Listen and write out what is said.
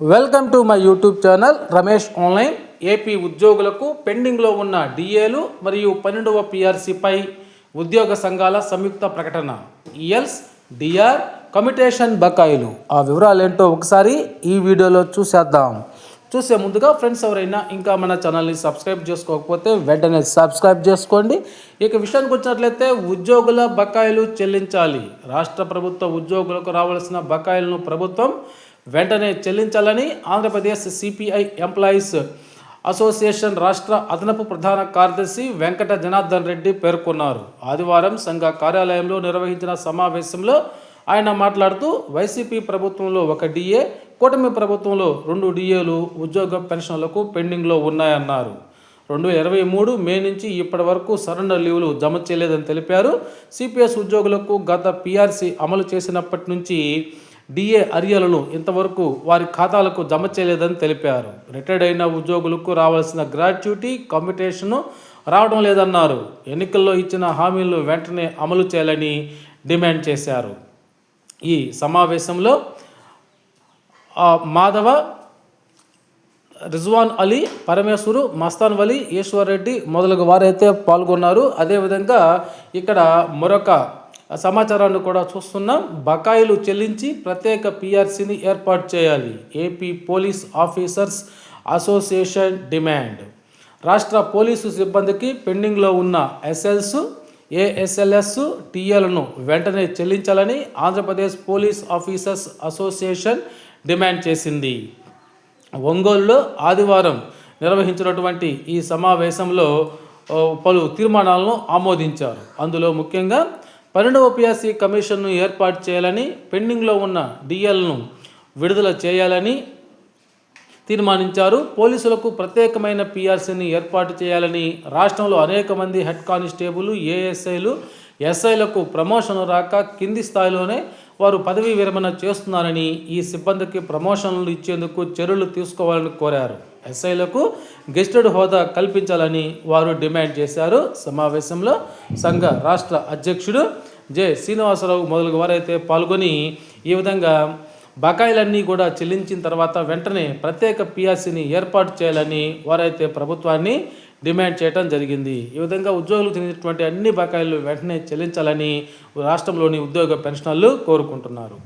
Welcome to my YouTube channel Ramesh online AP ఉద్యోగులకు పెండింగ్లో ఉన్న డిఏలు మరియు పన్నెండవ పిఆర్సీపై ఉద్యోగ సంఘాల సంయుక్త ప్రకటన. ఈఎల్స్ డిఆర్ కమిటేషన్ బకాయిలు. ఆ వివరాలు ఏంటో ఒకసారి ఈ వీడియోలో చూసేద్దాం. చూసే ముందుగా ఫ్రెండ్స్ ఎవరైనా ఇంకా మన ఛానల్ని సబ్స్క్రైబ్ చేసుకోకపోతే వెంటనే సబ్స్క్రైబ్ చేసుకోండి. ఇక విషయానికి వచ్చినట్లయితే ఉద్యోగుల బకాయిలు చెల్లించాలి. రాష్ట్ర ప్రభుత్వ ఉద్యోగులకు రావాల్సిన బకాయిలను ప్రభుత్వం వెంటనే చెల్లించాలని ఆంధ్రప్రదేశ్ సిపిఐ ఎంప్లాయీస్ అసోసియేషన్ రాష్ట్ర అదనపు ప్రధాన కార్యదర్శి వెంకట జనార్దన్ రెడ్డి పేర్కొన్నారు. ఆదివారం సంఘ కార్యాలయంలో నిర్వహించిన సమావేశంలో ఆయన మాట్లాడుతూ వైసీపీ ప్రభుత్వంలో ఒక డిఏ కూటమి ప్రభుత్వంలో రెండు డిఏలు ఉద్యోగ పెన్షన్లకు పెండింగ్లో ఉన్నాయన్నారు. రెండు ఇరవై మూడు మే నుంచి ఇప్పటి వరకు సరెండర్ లీవులు జమ చేయలేదని తెలిపారు. సిపిఎస్ ఉద్యోగులకు గత పీఆర్సీ అమలు చేసినప్పటి నుంచి డిఏ అర్యలను ఇంతవరకు వారి ఖాతాలకు జమ చేయలేదని తెలిపారు. రిటైర్డ్ అయిన ఉద్యోగులకు రావాల్సిన గ్రాట్యుటీ కమ్యూటేషను రావడం లేదన్నారు. ఎన్నికల్లో ఇచ్చిన హామీలను వెంటనే అమలు చేయాలని డిమాండ్ చేశారు. ఈ సమావేశంలో మాధవ రిజ్వాన్ అలీ పరమేశ్వరు మస్తాన్ అలీ ఈశ్వర్ రెడ్డి మొదలగు వారైతే పాల్గొన్నారు. అదేవిధంగా ఇక్కడ మరొక సమాచారాన్ని కూడా చూస్తున్నాం. బకాయిలు చెల్లించి ప్రత్యేక పిఆర్సీని ఏర్పాటు చేయాలి. AP police officers association demand. రాష్ట్ర పోలీసు సిబ్బందికి పెండింగ్లో ఉన్న ఎస్ఎల్స్ ఏఎస్ఎల్ఎస్ టీఎలను వెంటనే చెల్లించాలని Andhra Pradesh police officers association demand చేసింది. ఒంగోలులో ఆదివారం నిర్వహించినటువంటి ఈ సమావేశంలో పలు తీర్మానాలను ఆమోదించారు. అందులో ముఖ్యంగా పన్నెండవ పిఆర్సీ కమిషన్ను ఏర్పాటు చేయాలని పెండింగ్లో ఉన్న డిఎల్ను విడుదల చేయాలని తీర్మానించారు. పోలీసులకు ప్రత్యేకమైన పిఆర్సీని ఏర్పాటు చేయాలని రాష్ట్రంలో అనేక మంది హెడ్ కానిస్టేబుల్ ఏఎస్ఐలు ఎస్ఐలకు ప్రమోషన్ రాక కింది స్థాయిలోనే వారు పదవీ విరమణ చేస్తున్నారని ఈ సిబ్బందికి ప్రమోషన్లు ఇచ్చేందుకు చర్యలు తీసుకోవాలని కోరారు. ఎస్ఐలకు గెస్టెడ్ హోదా కల్పించాలని వారు డిమాండ్ చేశారు. సమావేశంలో సంఘ రాష్ట్ర అధ్యక్షుడు జె శ్రీనివాసరావు మొదలగు వారైతే పాల్గొని ఈ విధంగా బకాయిలన్నీ కూడా చెల్లించిన తర్వాత వెంటనే ప్రత్యేక పిఆర్సీని ఏర్పాటు చేయాలని వారైతే ప్రభుత్వాన్ని డిమాండ్ చేయడం జరిగింది. ఈ విధంగా ఉద్యోగులకు చెందినటువంటి అన్ని బకాయిలు వెంటనే చెల్లించాలని రాష్ట్రంలోని ఉద్యోగ పెన్షనర్లు కోరుకుంటున్నారు.